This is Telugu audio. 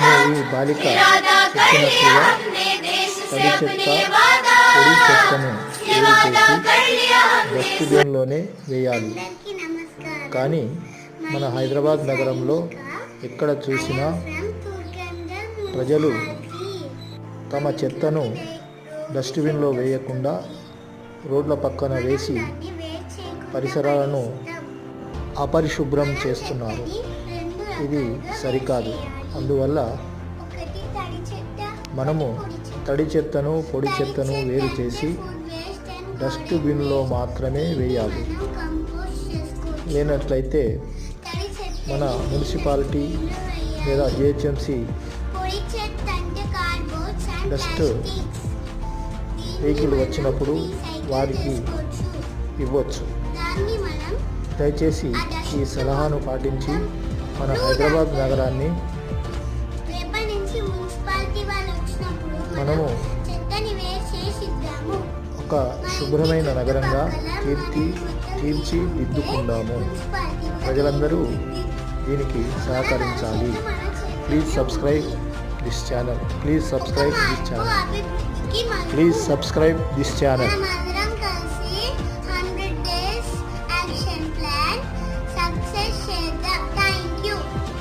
లోనే బాలిక చెత్త పొడి చెత్తను డస్ట్బిన్లోనే వేయాలి. కానీ మన హైదరాబాద్ నగరంలో ఎక్కడ చూసినా ప్రజలు తమ చెత్తను డస్ట్బిన్లో వేయకుండా రోడ్ల పక్కన వేసి పరిసరాలను అపరిశుభ్రం చేస్తున్నారు. ఇది సరికాదు. అందువల్ల మనము తడి చెత్తను పొడి చెత్తను వేరు చేసి డస్ట్బిన్లో మాత్రమే వేయాలి. లేనట్లయితే మన మున్సిపాలిటీ లేదా జిహెచ్ఎంసి డస్ట్ వెహికల్ వచ్చినప్పుడు వారికి ఇవ్వచ్చు. దయచేసి ఈ సలహాను పాటించి మన హైదరాబాద్ నగరాన్ని మనము ఒక శుభ్రమైన నగరంగా తీర్చి తీర్చిదిద్దుకుందాము ప్రజలందరూ దీనికి సహకరించాలి. Please subscribe this channel. Please subscribe this channel. Please subscribe this channel.